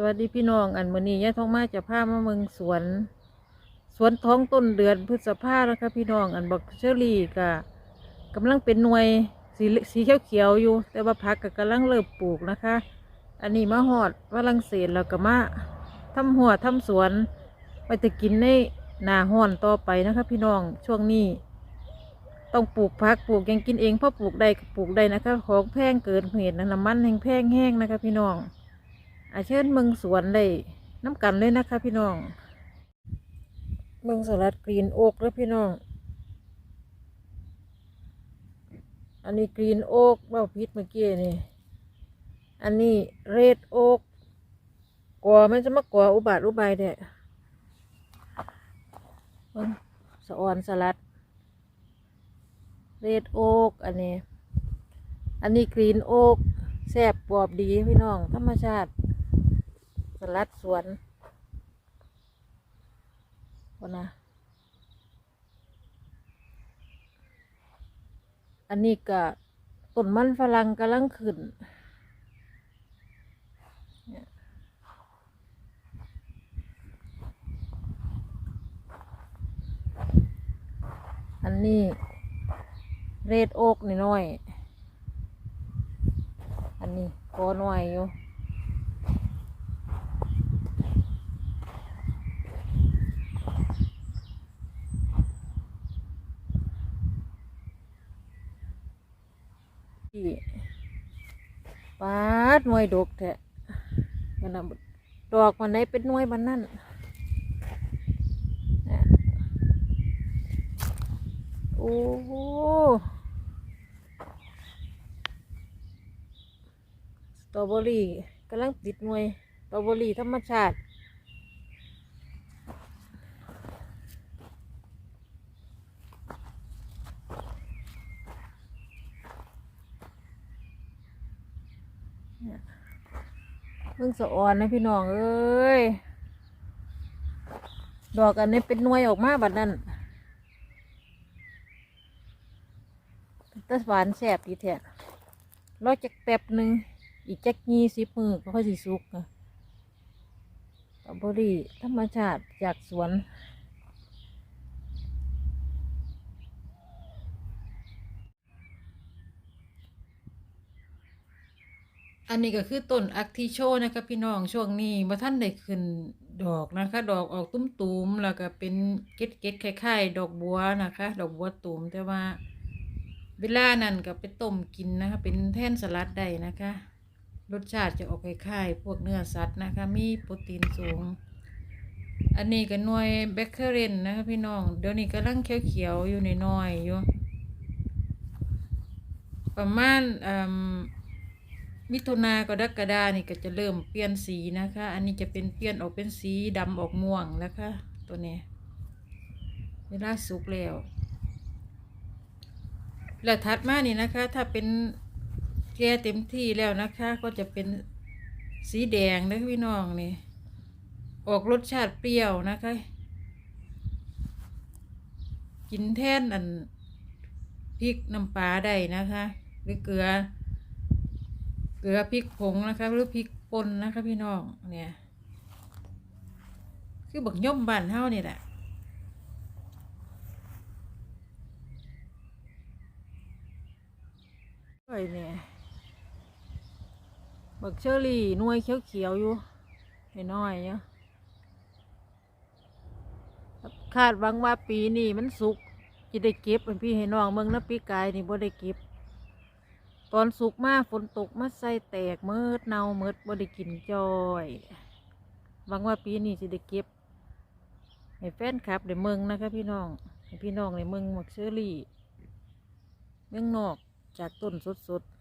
สวัสดีพี่น้องอันมือนี้ยายทองมาจะพามาเมืองสวน สวนท้องต้นเดือนพฤษภาแล้วครับพี่น้องอันบักเชอรี่ก็กำลังเป็นหน่วยสีสีเขียวเขียวๆอยู่ แต่ว่าพักก็กำลังเริ่มปลูกนะคะ อันนี้มาหอดฝรั่งเศสแล้วก็มาทำหัวทำสวนไปจะกินในหนาห้อนต่อไปนะคะ พี่น้องช่วงนี้ ต้องปลูกพักปลูกยังกินเองเพราะปลูกได้ปลูกได้นะคะ ของแพงเกินเหตุนะน้ำมันแห้งแพงแห้งนะคะ พี่น้อง อาเชิญเมืองสวนเลยน้ำกันเลยนะคะ พี่น้อง เมืองสลัดกรีนโอ๊กแล้วพี่น้อง อันนี้กรีนโอ๊กเบ้าพิษเมื่อกี้นี่ อันนี้เรดโอ๊กกัวมันจะมากกัวอุบาทอุบายเด้สะออนสลัด เรดโอ๊กอันนี้ อันนี้กรีนโอ๊กแซ่บปอบดีพี่น้อง ธรรมชาติ สลัดสวนคนนะอันนี้ก็ต้นมันฝรั่งกำลังขึ้นอันนี้เรดโอ๊กน้อย อันนี้กอน้อยอยู่ ที่ปาดหน่วยดกแท้มันน่ะดอกมันได้เป็นหน่วยมันนั่นน่โอ้โหสตรอเบอรี่กำลังติดหน่วยสตรอเบอรี่ธรรมชาติ เพิ่งสะออนนะพี่น้องเอ้ย ดอกอันนี้เป็นหน่วยออกมาบัดนั้นแตะหวานแสบดีแท้รอจักแป๊บหนึ่ง อีกจักยี่สิบมือก็ค่อยสิสุกนะสตรอเบอรี่ธรรมชาติจากสวน อันนี้ก็คือต้นอักทิโชนะคะพี่น้องช่วงนี้มาท่านได้ขึ้นดอกนะคะ ดอกออกตุ้มๆแล้วก็เป็นเก็ดเกล็ดคล้ายๆดอกบัวนะคะ ดอกบัวตุ่มแต่ว่า เวลานั้นก็ไปต้มกินนะคะ เป็นแท่นสลัดได้นะคะ รสชาติจะออกคล้ายๆพวกเนื้อสัตว์นะคะ มีโปรตีนสูง อันนี้ก็หน่วยแบคเคเรนนะคะพี่น้องเดี๋ยวนี้กำลังเขียวๆอยู่ในน้อยๆอยู่ประมาณอืม มิถุนากรกฎานี่ก็จะเริ่มเปลี่ยนสีนะคะ อันนี้จะเป็นเปลี่ยนออกเป็นสีดำออกม่วงนะคะตัวนี้เวลาสุกแล้ว แล้วถัดมานี่นะคะ ถ้าเป็นแก่เต็มที่แล้วนะคะ ก็จะเป็นสีแดงนะพี่น้องนี่ ออกรสชาติเปรี้ยวนะคะ กินแท่นอันพริกน้ำปลาได้นะคะ หรือเกลือ เกลือพริกผงนะคะหรือพริกป่นนะคะพี่น้องเนี่ยคือบักย่อมบานเฮานี่แหละโอ้ยเนี่ยบักเชอรี่นวยเขียวๆอยู่น้อยๆเนาะคาดหวังว่าปีนี้มันสุกจะได้เก็บเป็นพี่ให้น้องเมืองนะปีกายนี่บ่ได้เก็บ ตอนสุกมากฝนตกมาใส่แตกเมิดเนาเมิดบ่ได้กินจอยหวังว่าปีนี้สิได้เก็บให้แฟนคลับในเมืองนะคะพี่น้องให้พี่น้องในเมืองมักเชอรี่เมืองนอกจากต้นสดๆ